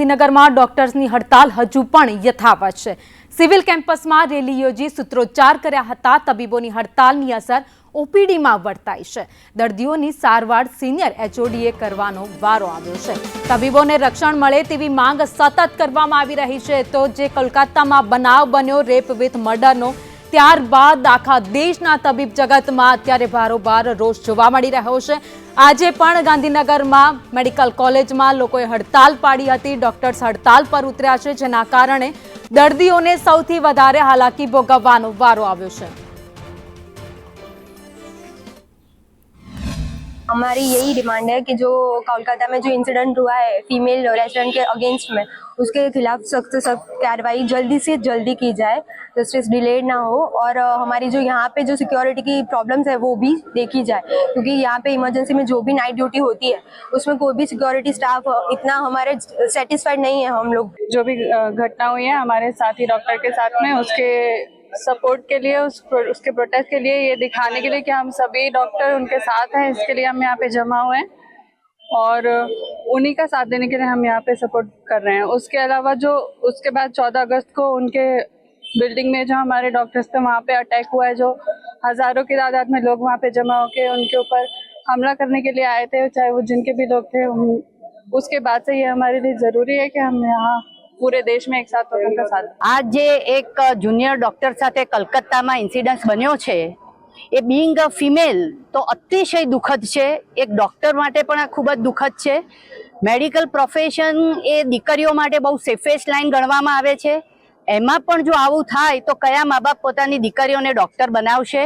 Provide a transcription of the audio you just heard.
ગાંધીનગરમાં ડોક્ટર્સની હડતાલ હજુ પણ યથાવત છે. સિવિલ કેમ્પસમાં રેલી યોજી સૂત્રોચ્ચાર કર્યા હતા. તબીબોની હડતાલની અસર ઓપીડીમાં વર્તાઈ છે. દર્દીઓની સારવાર સિનિયર એચઓડીએ કરવાનો વારો આવ્યો છે. તબીબોને રક્ષણ મળે તેવી માંગ સતત કરવામાં આવી રહી છે. તો જે કોલકાતામાં બનાવ બન્યો, રેપ વિથ મર્ડરનો ત્યારબાદ આખા દેશના તબીબ જગતમાં અત્યારે ભારોભાર રોષ જોવા મળી રહ્યો છે. આજે પણ ગાંધીનગરમાં મેડિકલ કોલેજમાં લોકોએ હડતાલ પાડી હતી. ડોક્ટર્સ હડતાલ પર ઉતર્યા છે, જેના કારણે દર્દીઓને સૌથી વધારે હાલાકી ભોગવવાનો વારો આવ્યો છે. हमारी यही डिमांड है कि जो कोलकाता में जो इंसिडेंट हुआ है फीमेल रेस्टोरेंट के अगेंस्ट में, उसके खिलाफ सख्त से सख्त कार्रवाई जल्दी से जल्दी की जाए जस्टिस डिलेड ना हो और हमारी जो यहाँ पे जो सिक्योरिटी की प्रॉब्लम्स है, वो भी देखी जाए। क्योंकि यहाँ पे इमरजेंसी में जो भी नाइट ड्यूटी होती है, उसमें कोई भी सिक्योरिटी स्टाफ इतना हमारे सेटिस्फाइड नहीं है हम लोग। जो भी घटना हुई है, हमारे साथी डॉक्टर के साथ में, उसके सपोर्ट के लिए, उस उसके प्रोटेस्ट के लिए ये दिखाने के लिए कि हम सभी डॉक्टर उनके साथ हैं, इसके लिए हम यहाँ पे जमा हुए हैं। और उन्हीं का साथ देने के लिए हम यहाँ पे सपोर्ट कर रहे हैं। उसके अलावा जो, उसके बाद चौदह अगस्त को उनके बिल्डिंग में जो हमारे डॉक्टर्स थे, वहाँ पे अटैक हुआ है, जो हज़ारों की तादाद में लोग वहाँ पे जमा होके उनके ऊपर हमला करने के लिए आए थे, चाहे वो जिनके भी लोग थे उसके बाद से ये हमारे लिए ज़रूरी है कि हम यहाँ પૂરે દેશમાં એક સાથ વતન સાથ આજ જે એક જુનિયર ડોક્ટર સાથે કલકત્તામાં ઇન્સિડન્સ બન્યો છે, એ બિંગ અ ફિમેલ તો અતિશય દુઃખદ છે. એક ડોક્ટર માટે પણ આ ખૂબ જ દુઃખદ છે. મેડિકલ પ્રોફેશન એ દીકરીઓ માટે બહુ સેફેસ્ટ લાઇન ગણવામાં આવે છે. એમાં પણ જો આવું થાય તો કયા મા બાપ પોતાની દીકરીઓને ડોક્ટર બનાવશે?